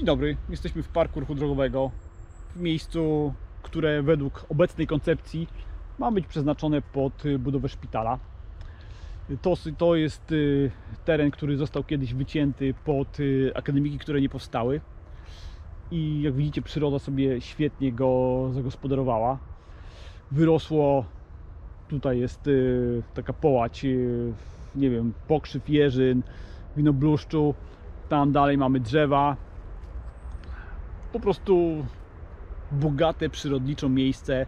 Dzień dobry, jesteśmy w parku ruchu drogowego, w miejscu, które według obecnej koncepcji ma być przeznaczone pod y, budowę szpitala. To, to jest y, teren, który został kiedyś wycięty pod y, akademiki, które nie powstały. I jak widzicie, przyroda sobie świetnie go zagospodarowała. Wyrosło, tutaj jest taka połać, nie wiem, pokrzyw jeżyn, winobluszczu. Tam dalej mamy drzewa, po prostu bogate przyrodniczo miejsce.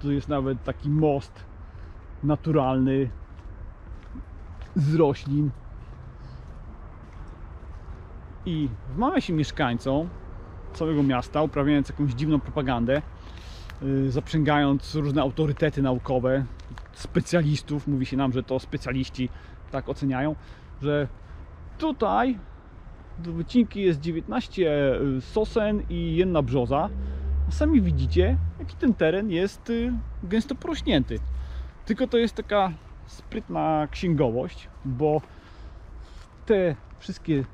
Tu jest nawet taki most naturalny z roślin. I wmawia się mieszkańcom całego miasta, uprawiając jakąś dziwną propagandę, yy, zaprzęgając różne autorytety naukowe, specjalistów, mówi się nam, że to specjaliści tak oceniają, że tutaj wycinki jest 19 sosen i jedna brzoza. Sami widzicie, jaki ten teren jest y, gęsto porośnięty. Tylko to jest taka sprytna księgowość, bo te wszystkie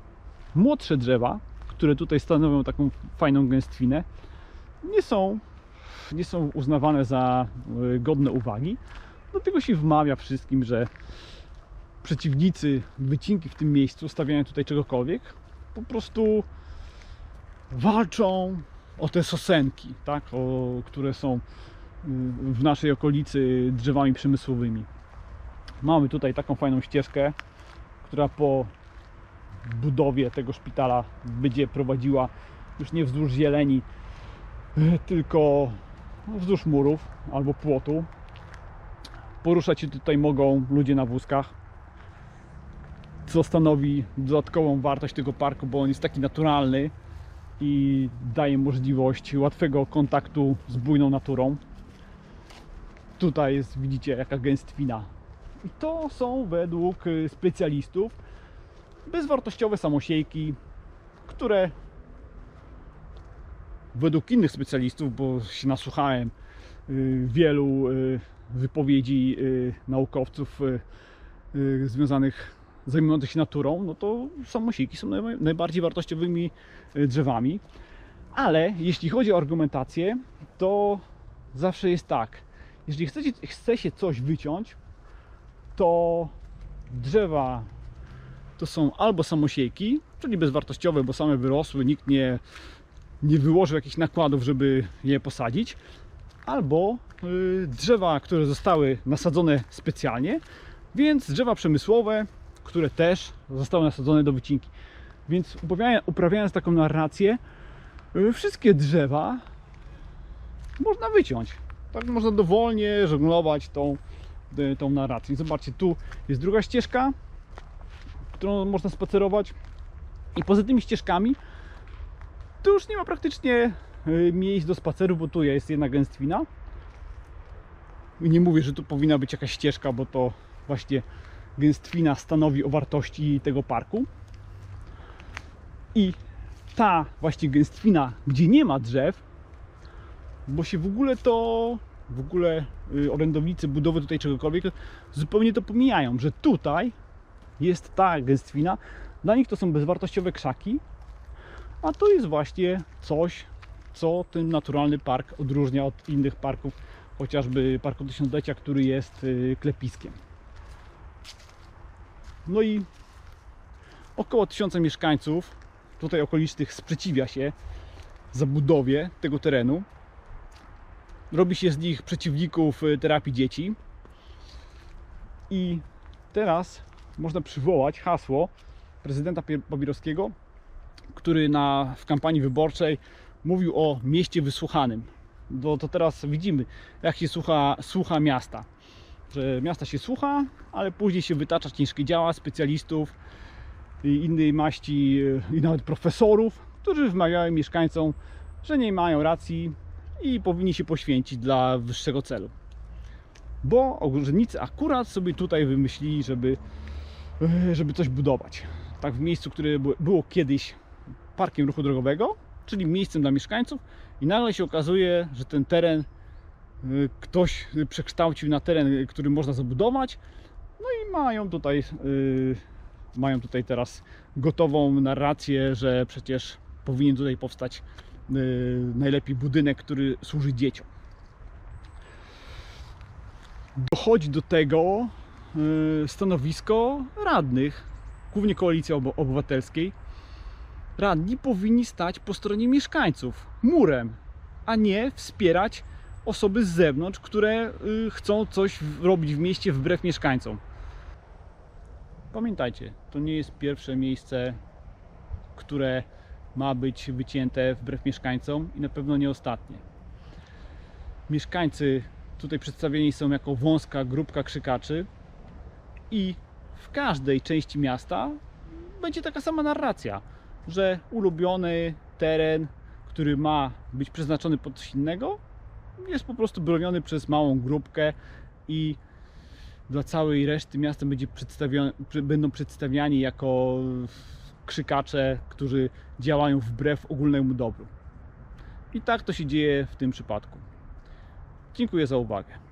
młodsze drzewa, które tutaj stanowią taką fajną gęstwinę, nie są, nie są uznawane za y, godne uwagi. Dlatego się wmawia wszystkim, że przeciwnicy wycinki w tym miejscu, stawiają tutaj czegokolwiek, po prostu walczą o te sosenki, tak? o, które są y, w naszej okolicy drzewami przemysłowymi. Mamy tutaj taką fajną ścieżkę, która po budowie tego szpitala będzie prowadziła już nie wzdłuż zieleni, y, tylko wzdłuż murów albo płotu. Poruszać się tutaj mogą ludzie na wózkach co stanowi dodatkową wartość tego parku, bo on jest taki naturalny i daje możliwość łatwego kontaktu z bujną naturą. Tutaj jest, widzicie, jaka gęstwina. I to są według y, specjalistów bezwartościowe samosiejki, które według innych specjalistów, bo się nasłuchałem y, wielu y, wypowiedzi naukowców związanych zajmujących się naturą, no to samosieki są naj- najbardziej wartościowymi y, drzewami. Ale jeśli chodzi o argumentację, to zawsze jest tak. Jeżeli chcecie, chce się coś wyciąć, to drzewa to są albo samosiejki, czyli bezwartościowe, bo same wyrosły, nikt nie, nie wyłożył jakichś nakładów, żeby je posadzić, albo y, drzewa, które zostały nasadzone specjalnie, więc drzewa przemysłowe, które też zostały nasadzone do wycinki. Więc uprawiając, taką narrację, y, wszystkie drzewa można wyciąć. Tak można dowolnie żonglować tą, y, tą narracją. Zobaczcie, tu jest druga ścieżka, którą można spacerować i poza tymi ścieżkami tu już nie ma praktycznie y, miejsc do spaceru, bo tu jest jedna gęstwina. I nie mówię, że tu powinna być jakaś ścieżka, bo to właśnie gęstwina stanowi o wartości tego parku. I ta właśnie gęstwina, gdzie nie ma drzew, bo się w ogóle to, w ogóle y, orędownicy budowy tutaj czegokolwiek zupełnie to pomijają, że tutaj jest ta gęstwina, dla nich to są bezwartościowe krzaki, a to jest właśnie coś, co ten naturalny park odróżnia od innych parków, chociażby Parku Tysiąclecia, który jest y, klepiskiem. No i około tysiąca mieszkańców tutaj okolicznych sprzeciwia się zabudowie tego terenu. Robi się z nich przeciwników y, terapii dzieci. I teraz można przywołać hasło prezydenta Pobierowskiego, który na, w kampanii wyborczej mówił o mieście wysłuchanym. Bo to teraz widzimy, jak się słucha, słucha miasta że miasta się słucha, ale później się wytacza ciężkie działa specjalistów i innej maści i nawet profesorów, którzy wmawiają mieszkańcom, że nie mają racji i powinni się poświęcić dla wyższego celu. Bo urzędnicy akurat sobie tutaj wymyślili, żeby, żeby coś budować. Tak w miejscu, które było- kiedyś parkiem ruchu drogowego, czyli miejscem dla mieszkańców i nagle się okazuje, że ten teren ktoś y, przekształcił na teren, y, który można zabudować. No i mają tutaj, y, mają tutaj teraz gotową narrację, że przecież powinien tutaj powstać najlepiej budynek, który służy dzieciom. Dochodzi do tego stanowisko radnych, głównie koalicji obywatelskiej. Radni powinni stać po stronie mieszkańców, murem, a nie wspierać osoby z zewnątrz, które y, chcą coś robić w mieście wbrew mieszkańcom. Pamiętajcie, to nie jest pierwsze miejsce, które ma być wycięte wbrew mieszkańcom i na pewno nie ostatnie. Mieszkańcy tutaj przedstawieni są jako wąska grupka krzykaczy i w każdej części miasta będzie taka sama narracja, że ulubiony teren, który ma być przeznaczony pod coś innego, jest po prostu broniony przez małą grupkę i dla całej reszty miasta będzie będą przedstawiani jako krzykacze, którzy działają wbrew ogólnemu dobru. I tak to się dzieje w tym przypadku. Dziękuję za uwagę.